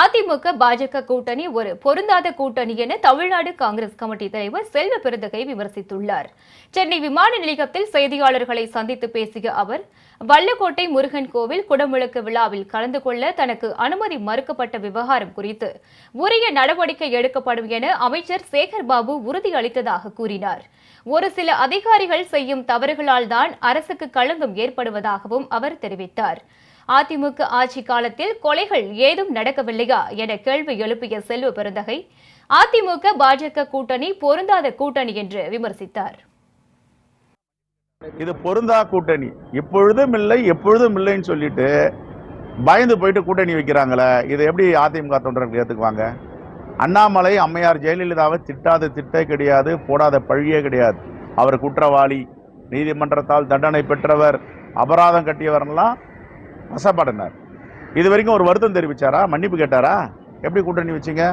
அதிமுக பாஜக கூட்டணி ஒரு பொருந்தாத கூட்டணி என தமிழ்நாடு காங்கிரஸ் கமிட்டி தலைவர் செல்வ பெருந்தகை விமர்சித்துள்ளார். சென்னை விமான நிலையத்தில் செய்தியாளர்களை சந்தித்து பேசிய அவர் வல்லக்கோட்டை முருகன் கோவில் குடமுழுக்கு விழாவில் கலந்து கொள்ள தனக்கு அனுமதி மறுக்கப்பட்ட விவகாரம் குறித்து உரிய நடவடிக்கை எடுக்கப்படும் என அமைச்சர் சேகர் பாபு உறுதியளித்ததாக கூறினார். ஒரு சில அதிகாரிகள் செய்யும் தவறுகளால் தான் அரசுக்கு களங்கம் ஏற்படுவதாகவும் அவர் தெரிவித்தார். அதிமுக ஆட்சி காலத்தில் கொலைகள் ஏதும் நடக்கவில்லையா என கேள்வி எழுப்பிய செல்வ பெருந்தகை அதிமுக பாஜக கூட்டணி பொருந்தாத கூட்டணி என்று விமர்சித்தார். இது பொருந்தா கூட்டணி. இப்பொழுதும் இல்லை எப்பொழுதும் இல்லைன்னு சொல்லிட்டு பயந்து போயிட்டு கூட்டணி வைக்கிறாங்களே இதை எப்படி அதிமுக தொண்டர்கள் ஏற்றுக்குவாங்க அண்ணாமலை அம்மையார் ஜெயலலிதாவை திட்டாத திட்டே கிடையாது போடாத பழியே கிடையாது. அவர் குற்றவாளி நீதிமன்றத்தால் தண்டனை பெற்றவர் அபராதம் கட்டியவரெல்லாம் வசப்பாடினார் இது வரைக்கும் ஒரு வருத்தம் தெரிவித்தாரா மன்னிப்பு கேட்டாரா? எப்படி கூட்டணி வச்சீங்க?